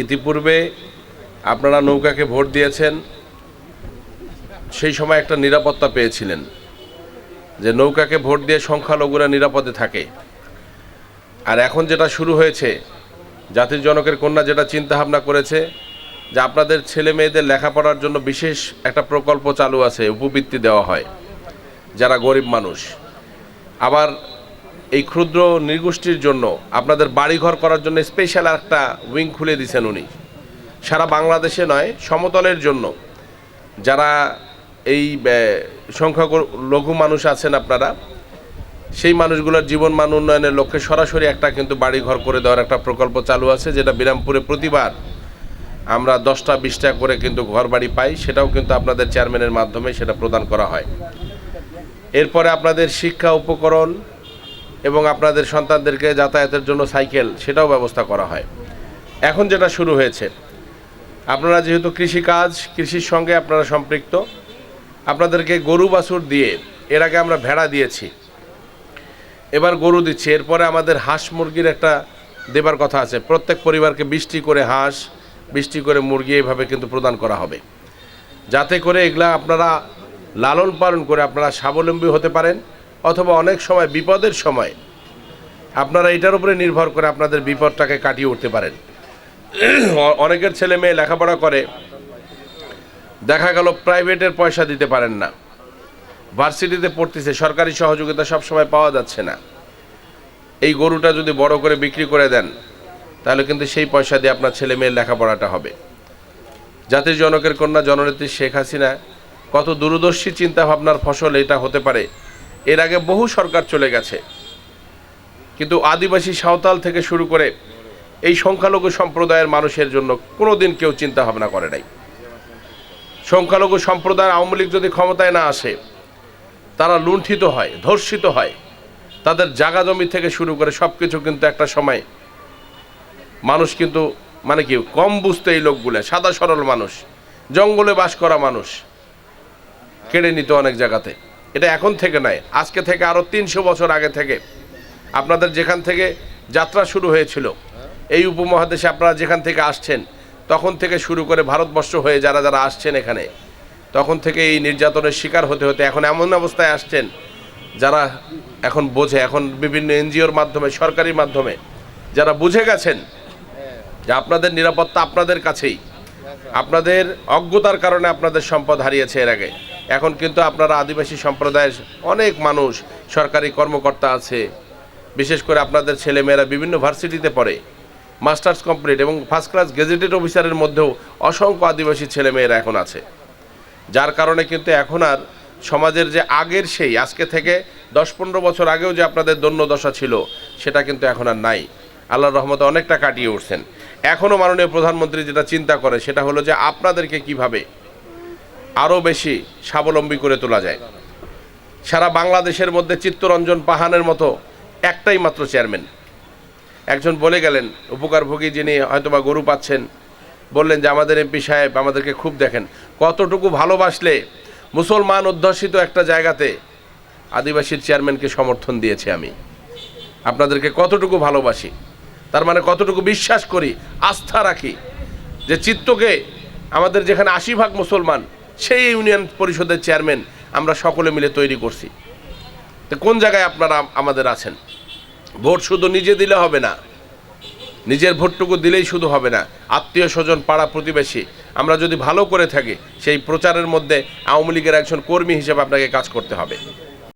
ইতিপূর্বে আপনারা নৌকাকে ভোট দিয়েছেন, সেই সময় একটা নিরাপত্তা পেয়েছিলেন যে নৌকাকে ভোট দিয়ে সংখ্যালঘুরা নিরাপদে থাকে। আর এখন যেটা শুরু হয়েছে, জাতির জনকের কন্যা যেটা চিন্তা ভাবনা করেছে যে আপনাদের ছেলে মেয়েদের লেখাপড়ার জন্য বিশেষ একটা প্রকল্প চালু আছে, উপবৃত্তি দেওয়া হয়, যারা গরিব মানুষ। আবার এই ক্ষুদ্র নৃগোষ্ঠীর জন্য আপনাদের বাড়িঘর করার জন্য স্পেশাল একটা উইং খুলে দিয়েছেন উনি। সারা বাংলাদেশে নয়, সমতলের জন্য। যারা এই সংখ্যা লঘু মানুষ আছেন আপনারা, সেই মানুষগুলোর জীবন মান উন্নয়নের লক্ষ্যে সরাসরি একটা কিন্তু বাড়িঘর করে দেওয়ার একটা প্রকল্প চালু আছে, যেটা বিরামপুরে প্রতিবার আমরা দশটা, বিশটা করে কিন্তু ঘর বাড়ি পাই, সেটাও কিন্তু আপনাদের চেয়ারম্যানের মাধ্যমে সেটা প্রদান করা হয়। এরপরে আপনাদের শিক্ষা উপকরণ এবং আপনাদের সন্তানদেরকে যাতায়াতের জন্য সাইকেল, সেটাও ব্যবস্থা করা হয়। এখন যেটা শুরু হয়েছে, আপনারা যেহেতু কৃষিকাজ, কৃষির সঙ্গে আপনারা সম্পৃক্ত, আপনাদেরকে গরু বাছুর দিয়ে এর আগে আমরা ভেড়া দিয়েছি, এবার গরু দিচ্ছি, এরপরে আমাদের হাঁস মুরগির একটা দেবার কথা আছে, প্রত্যেক পরিবারকে বৃষ্টি করে হাঁস বৃষ্টি করে মুরগি এইভাবে কিন্তু প্রদান করা হবে। যাতে করে এগুলা আপনারা লালন পালন করে আপনারা স্বাবলম্বী হতে পারেন অথবা অনেক সময় বিপদের সময় আপনারা এটার উপরে নির্ভর করে আপনাদের বিপদটাকে কাটিয়ে উঠতে পারেন। অনেকের ছেলে মেয়ে লেখাপড়া করে, দেখা গেল প্রাইভেটের পয়সা দিতে পারেন না। ভার্সিটিতে পড়তেছে, সরকারি সহযোগিতা সবসময় পাওয়া যাচ্ছে না। এই গরুটা যদি বড় করে বিক্রি করে দেন, তাহলে কিন্তু সেই পয়সা দিয়ে আপনার ছেলে মেয়ের লেখাপড়াটা হবে। জাতির জনকের কন্যা জননেত্রী শেখ হাসিনা, কত দূরদর্শী চিন্তা ভাবনার ফসল এটা হতে পারে। এর আগে বহু সরকার চলে গেছে। কিন্তু আদিবাসী সাঁওতাল থেকে শুরু করে এই সংখ্যালঘু সম্প্রদায়ের মানুষের জন্য কোনো দিন কেউ চিন্তা ভাবনা করে নাই। সংখ্যালঘু সম্প্রদায়ের আওয়ামী লীগ যদি ক্ষমতায় না আসে, তারা লুণ্ঠিত হয়, ধর্ষিত হয়। তাদের জাগা জমি থেকে শুরু করে সব কিছু কিন্তু একটা সময় মানুষ কিন্তু মানে কি, কম বুঝতে এই লোকগুলো, সাদা সরল মানুষ, জঙ্গলে বাস করা মানুষ, কেড়ে নিত অনেক জায়গাতে। এটা এখন থেকে নয়, আজকে থেকে আরও তিনশো বছর আগে থেকে। আপনাদের যেখান থেকে যাত্রা শুরু হয়েছিল, এই উপমহাদেশে আপনারা যেখান থেকে আসছেন, তখন থেকে শুরু করে ভারতবর্ষ হয়ে যারা যারা আসছেন এখানে, তখন থেকে এই নির্যাতনের শিকার হতে হতে এখন এমন অবস্থায় আসছেন, যারা এখন বোঝে, এখন বিভিন্ন এনজিওর মাধ্যমে, সরকারি মাধ্যমে, যারা বুঝে গেছেন যে আপনাদের নিরাপত্তা আপনাদের কাছেই, আপনাদের অজ্ঞতার কারণে আপনাদের সম্পদ হারিয়েছে এর আগে। এখন কিন্তু আপনারা আদিবাসী সম্প্রদায়ের অনেক মানুষ সরকারি কর্মকর্তা আছে। বিশেষ করে আপনাদের ছেলেমেয়েরা বিভিন্ন ভার্সিটিতে পড়ে। মাস্টার্স কমপ্লিট এবং ফার্স্ট ক্লাস গেজেটেড অফিসারের মধ্যেও অসংখ্য আদিবাসী ছেলেমেয়েরা এখন আছে। যার কারণে কিন্তু এখন আর সমাজের যে আগের সেই, আজকে থেকে দশ পনেরো বছর আগেও যে আপনাদের দন্য দশা ছিল, সেটা কিন্তু এখন আর নাই। আল্লাহর রহমতে অনেকটা কাটিয়ে উঠছেন। এখনও মাননীয় প্রধানমন্ত্রী যেটা চিন্তা করে, সেটা হলো যে আপনাদেরকে কীভাবে আরও বেশি স্বাবলম্বী করে তোলা যায়। সারা বাংলাদেশের মধ্যে চিত্তরঞ্জন পাহানের মতো একটাই মাত্র চেয়ারম্যান। একজন বলে গেলেন, উপকারভোগী যিনি হয়তোবা গরু পাচ্ছেন, বললেন যে আমাদের এমপি সাহেব আমাদেরকে খুব দেখেন, কতটুকু ভালোবাসলে মুসলমান অধ্যুষিত একটা জায়গাতে আদিবাসীর চেয়ারম্যানকে সমর্থন দিয়েছি আমি। আপনাদেরকে কতটুকু ভালোবাসি, তার মানে কতটুকু বিশ্বাস করি, আস্থা রাখি যে চিত্তকে আমাদের যেখানে আশি ভাগ মুসলমান সেই ইউনিয়ন পরিষদের চেয়ারম্যান আমরা সকলে মিলে তৈরি করছি। তো কোন জায়গায় আপনারা আমাদের আছেন? ভোট শুধু নিজে দিলে হবে না। নিজের ভোটটুকু দিলেই শুধু হবে না। আত্মীয় স্বজন, পাড়া প্রতিবেশী, আমরা যদি ভালো করে থাকি, সেই প্রচারের মধ্যে আওয়ামী লীগের একজন কর্মী হিসেবে আপনাকে কাজ করতে হবে।